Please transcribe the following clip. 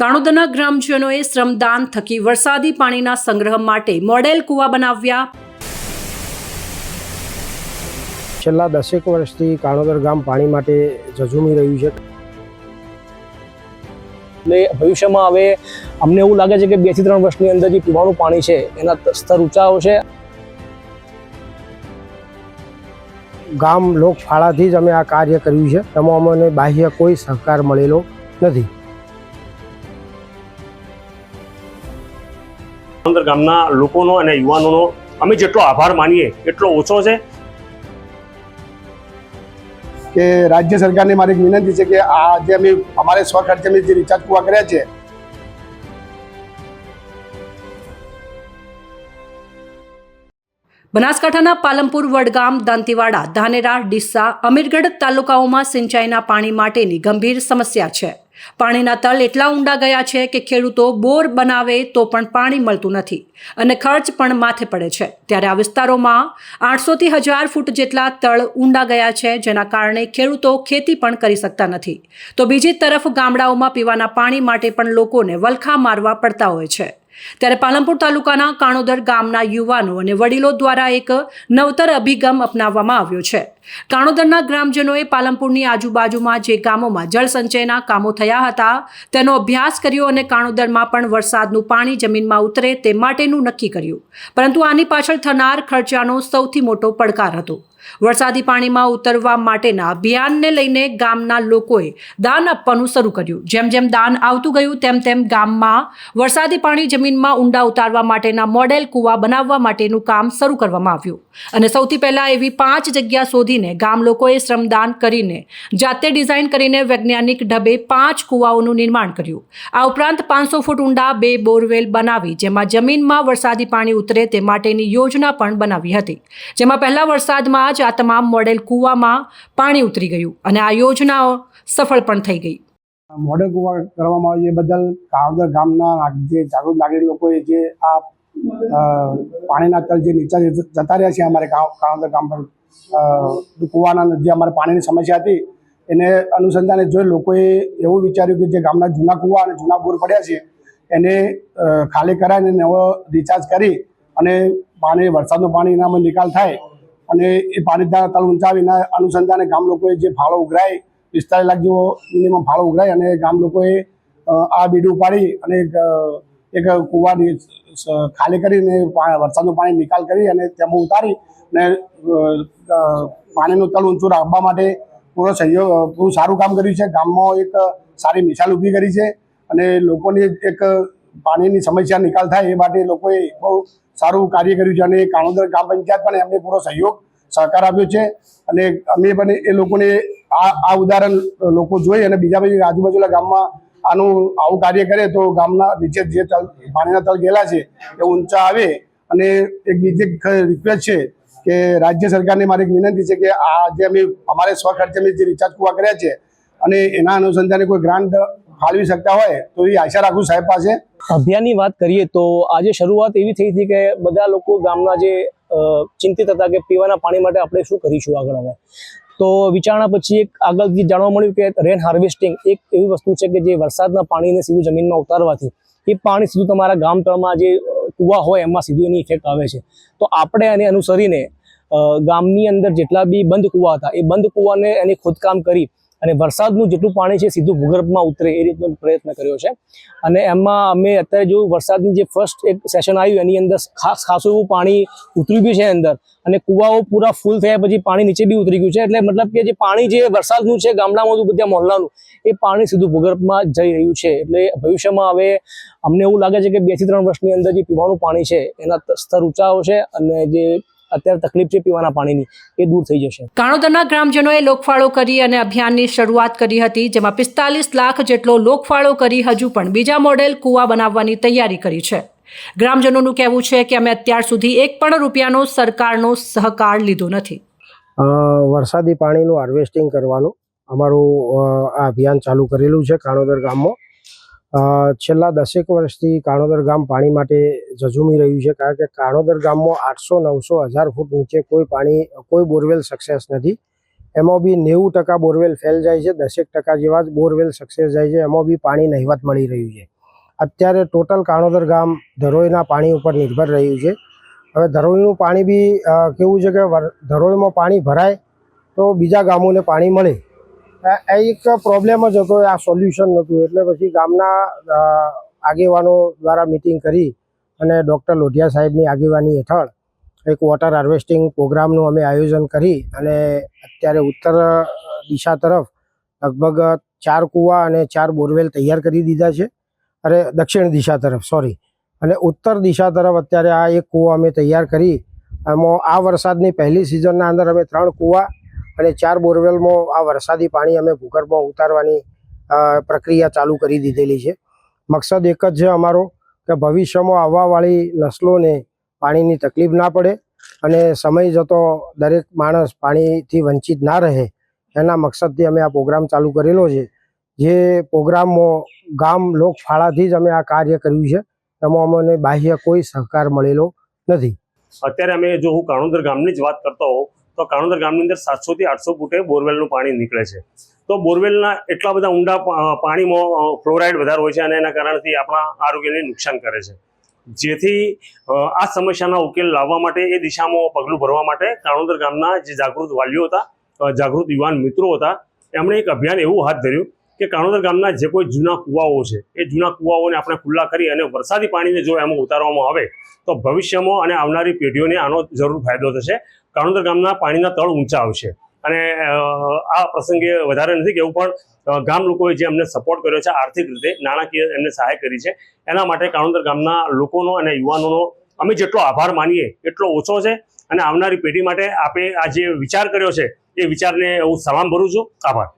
કાણોદરના ગ્રામજનોએ શ્રમદાન થકી વરસાદી પાણીના સંગ્રહ માટે મોડેલ કૂવા બનાવ્યા. છેલ્લા દસેક વર્ષથી કાણોદર ગામ પાણી માટે ઝઝૂમી રહ્યું છે. એટલે ભવિષ્યમાં હવે અમને એવું લાગે છે કે બેથી ત્રણ વર્ષની અંદર જે પીવાનું પાણી છે એના સ્તર ઊંચા આવશે. ગામ લોકફાળાથી જ અમે આ કાર્ય કર્યું છે. એમાં અમને બાહ્ય કોઈ સહકાર મળેલો નથી. અંદર ગામના લોકોનો અને યુવાનોનો અમે જેટલો આભાર માનીએ એટલો ઓછો છે. કે રાજ્ય સરકારને મારી વિનંતી છે કે આ જે અમે અમારે સ્વખર્ચે અમે જે રિચાર્જ કુવા કર્યા છે બનાસકાંઠાના પાલમપુર વડગામ દાંતીવાડા ધાનેરા ડીસા અમીરગઢ તાલુકાઓમાં સિંચાઈના પાણી માટેની ગંભીર સમસ્યા છે. પાણીના તળ એટલા ઊંડા ગયા છે કે ખેડૂતો બોર બનાવે તો પણ પાણી મળતું નથી અને ખર્ચ પણ માથે પડે છે. ત્યારે આ વિસ્તારોમાં આઠસોથી હજાર ફૂટ જેટલા તળ ઊંડા ગયા છે, જેના કારણે ખેડૂતો ખેતી પણ કરી શકતા નથી. તો બીજી તરફ ગામડાઓમાં પીવાના પાણી માટે પણ લોકોને વલખા મારવા પડતા હોય છે. ત્યારે પાલનપુર તાલુકાના કાણોદર ગામના યુવાનો અને વડીલો દ્વારા એક નવતર અભિગમ અપનાવવામાં આવ્યો છે. કાણોદરના ગ્રામજનોએ પાલનપુરની આજુબાજુમાં જે ગામોમાં જળસંચયના કામો થયા હતા, તેનો અભ્યાસ કર્યો અને કાણોદરમાં પણ વરસાદનું પાણી જમીનમાં ઉતરે તે માટેનું નક્કી કર્યું. પરંતુ આની પાછળ થનાર ખર્ચાનો સૌથી મોટો પડકાર હતો. વરસાદી પાણીમાં ઉતરવા માટેના અભિયાનને લઈને ગામના લોકોએ દાન આપવાનું શરૂ કર્યું. જેમ જેમ દાન આવતું ગયું, તેમ તેમ ગામમાં વરસાદી પાણી જમીનમાં ઊંડા ઉતારવા માટેના મોડેલ કૂવા બનાવવા માટેનું કામ શરૂ કરવામાં આવ્યું. અને સૌથી પહેલાં એવી પાંચ જગ્યા શોધીને ગામ લોકોએ શ્રમદાન કરીને, જાતે ડિઝાઇન કરીને વૈજ્ઞાનિક ઢબે પાંચ કૂવાઓનું નિર્માણ કર્યું. આ ઉપરાંત પાંચસો ફૂટ ઊંડા બે બોરવેલ બનાવી, જેમાં જમીનમાં વરસાદી પાણી ઉતરે તે માટેની યોજના પણ બનાવી હતી. જેમાં પહેલા વરસાદમાં જ આ તમામ મોડેલ કૂવામાં પાણી ઉતરી ગયું અને આ યોજનાઓ સફળ પણ થઈ ગઈ. મોડેલ કૂવા કરવામાં આવે એ બદલ કાવદર ગામના જે જાગૃત નાગરિક લોકોએ જે આ પાણીના તલ જે નીચા જતા રહ્યા છે અમારે કાવદર ગામ પર કુવાના જે અમારે પાણીની સમસ્યા હતી એને અનુસંધાને જોઈ લોકોએ એવું વિચાર્યું કે જે ગામના જૂના કૂવા અને જૂના બોર પડ્યા છે એને ખાલી કરાવીને નવો રિચાર્જ કરી અને પાણી, વરસાદનું પાણી એનામાં નિકાલ થાય અને એ પાણીના તળ ઊંચાવીના અનુસંધાને ગામ લોકોએ જે ફાળો ઉઘરાય, પિસ્તાલીસ લાખ જેવો મિનિમમ ફાળો ઉઘરાય અને ગામ લોકોએ આ બીડું પાડી અને એક કૂવાની ખાલી કરીને વરસાદનું પાણી નિકાલ કરી અને તેમાં ઉતારી અને પાણીનું તળ ઊંચું રાખવા માટે પૂરો સહયોગ પૂરું સારું કામ કર્યું છે. ગામમાં એક સારી મિસાલ ઊભી કરી છે અને લોકોની એક પાણીની સમસ્યા નિકાલ થાય એ માટે લોકોએ બહુ સારું કાર્ય કર્યું છે અને કાણોદર ગ્રામ પંચાયત પણ એમને પૂરો સહયોગ, સહકાર આપ્યો છે. અને અમે પણ એ લોકોને આ આ ઉદાહરણ લોકો જોઈ અને બીજા બધી આજુબાજુના ગામમાં આનું આવું કાર્ય કરે તો ગામના નીચે જે તળ પાણીના તળ ગયેલા છે, એ ઊંચા આવે. અને એક બીજી રિક્વેસ્ટ છે કે રાજ્ય સરકારને મારી એક વિનંતી છે કે આ જે અમે, અમારે સ્વખર્ચે અમે જે રિચાર્જ કુવા કર્યા છે અને એના અનુસંધાને કોઈ ગ્રાન્ટ ફાળવી શકતા હોય તો એ આશા રાખું સાહેબ પાસે. અભિયાનની વાત કરીએ તો આજે શરૂઆત એવી થઈ હતી કે બધા લોકો ગામના જે ચિંતિત હતા કે પીવાના પાણી માટે આપણે શું કરીશું આગળ હવે. તો વિચારણા પછી એક આગળથી જાણવા મળ્યું કે રેન હાર્વેસ્ટિંગ એક એવી વસ્તુ છે કે જે વરસાદના પાણીને સીધું જમીનમાં ઉતારવાથી એ પાણી સીધું તમારા ગામ તળમાં જે કૂવા હોય એમાં સીધું એની ઇફેક્ટ આવે છે. તો આપણે એને અનુસરીને ગામની અંદર જેટલા બી બંધ કૂવા હતા એ બંધ કૂવાને એની ખોદકામ કરી અને વરસાદનું જેટલું પાણી છે, સીધું ભૂગર્ભમાં ઉતરે એ રીતનો પ્રયત્ન કર્યો છે. અને એમાં અમે અત્યારે જો વરસાદની જે ફર્સ્ટ એક સેશન આવ્યું, એની અંદર ખાસ ખાસું એવું પાણી ઉતર્યું બી છે અંદર. અને કુવાઓ પૂરા ફૂલ થયા પછી પાણી નીચે બી ઉતરી ગયું છે. એટલે મતલબ કે જે પાણી જે વરસાદનું છે, ગામડામાં બધા મોહલ્લાનું, એ પાણી સીધું ભૂગર્ભમાં જઈ રહ્યું છે. એટલે ભવિષ્યમાં હવે અમને એવું લાગે છે કે બેથી ત્રણ વર્ષની અંદર જે પીવાનું પાણી છે, એના સ્તર ઊંચા આવશે અને જે અત્યારે તકલીફ છે પીવાના પાણીની એ દૂર થઈ જશે. કાણોદરના ગ્રામજનોએ લોકફાળો કરી અને અભિયાનની શરૂઆત કરી હતી જેમાં પિસ્તાલીસ લાખ જેટલો લોકફાળો કરી હજુ પણ બીજા મોડેલ કૂવા બનાવવાની તૈયારી કરી છે. ગ્રામજનોનું કહેવું છે કે અમે અત્યાર સુધી એક પણ રૂપિયાનો સરકારનો સહકાર લીધો નથી. વરસાદી પાણીનું હાર્વેસ્ટિંગ કરવાનું અમારું આ અભિયાન ચાલુ કરેલું છે કાણોદર ગામમાં. છેલ્લા દસેક વર્ષથી કાણોદર ગામ પાણી માટે ઝઝુમી રહ્યું છે કારણ કે કાણોદર ગામમાં આઠસો નવસો હજાર ફૂટ નીચે કોઈ પાણી, કોઈ બોરવેલ સક્સેસ નથી. એમાં બી નેવું ટકા બોરવેલ ફેલ જાય છે, દસેક ટકા જેવા જ બોરવેલ સક્સેસ જાય છે, એમાં બી પાણી નહિવત મળી રહ્યું છે. અત્યારે ટોટલ કાણોદર ગામ ધરોઈના પાણી ઉપર નિર્ભર રહ્યું છે. હવે ધરોઈનું પાણી બી કેવું છે કે ધરોઈમાં પાણી ભરાય તો બીજા ગામોને પાણી મળે. એક પ્રોબ્લેમ જ હતો, આ સોલ્યુશન નહોતું એટલે પછી ગામના આગેવાનો દ્વારા મિટિંગ કરી અને ડૉક્ટર લોઢિયા સાહેબની આગેવાની હેઠળ એક વોટર હાર્વેસ્ટિંગ પ્રોગ્રામનું અમે આયોજન કરી અને અત્યારે ઉત્તર દિશા તરફ લગભગ ચાર કૂવા અને ચાર બોરવેલ તૈયાર કરી દીધા છે. અરે, દક્ષિણ દિશા તરફ સોરી અને ઉત્તર દિશા તરફ અત્યારે આ એક કૂવા અમે તૈયાર કરી. એમાં આ વરસાદની પહેલી સિઝનના અંદર અમે ત્રણ કૂવા અને ચાર બોરવેલમાં આ વરસાદી પાણી અમે ભૂગર્ભમાં ઉતારવાની પ્રક્રિયા ચાલુ કરી દીધેલી છે. મકસદ એક જ છે અમારો કે ભવિષ્યમાં આવવાવાળી નસલોને પાણીની તકલીફ ના પડે અને સમય જતો દરેક માણસ પાણીથી વંચિત ના રહે, એના મકસદથી અમે આ પ્રોગ્રામ ચાલુ કરેલો છે. જે પ્રોગ્રામમાં ગામ લોકફાળાથી જ અમે આ કાર્ય કર્યું છે. એમાં અમને બાહ્ય કોઈ સહકાર મળેલો નથી. અત્યારે અમે જો હું કાણોદર ગામની જ વાત કરતો હોઉં તો કાણોદર ગામની અંદર સાતસો થી આઠસો ફૂટે બોરવેલનું પાણી નીકળે છે. તો બોરવેલના એટલા બધા ઊંડા પાણીમાં ફ્લોરાઇડ વધારે હોય છે અને એના કારણથી આપણા આરોગ્યને નુકસાન કરે છે. જેથી આ સમસ્યાના ઉકેલ લાવવા માટે, એ દિશામાં પગલું ભરવા માટે કાણોદર ગામના જે જાગૃત વાલીઓ હતા જાગૃત યુવાન મિત્રો હતા, એમણે એક અભિયાન એવું હાથ ધર્યું કે કાણોદર ગામના જે કોઈ જૂના કુવાઓ છે, એ જૂના કુવાઓને આપણે ખુલ્લા કરી અને વરસાદી પાણીને જો એમાં ઉતારવામાં આવે, તો ભવિષ્યમાં અને આવનારી પેઢીઓને આનો જરૂર ફાયદો થશે. કાણોદર ગામના પાણીના તળ ઊંચા આવશે. અને આ પ્રસંગે વધારે નથી કેવું પણ ગામ લોકોએ જે અમને સપોર્ટ કર્યો છે આર્થિક રીતે, નાણાકીય એમને સહાય કરી છે. એના માટે કાણોદર ગામના લોકોનો અને યુવાનોનો અમે જેટલો આભાર માનીએ, એટલો ઓછો છે. અને આવનારી પેઢી માટે આપે આ જે વિચાર કર્યો છે, એ વિચારને હું સલામ ભરું છું. આભાર.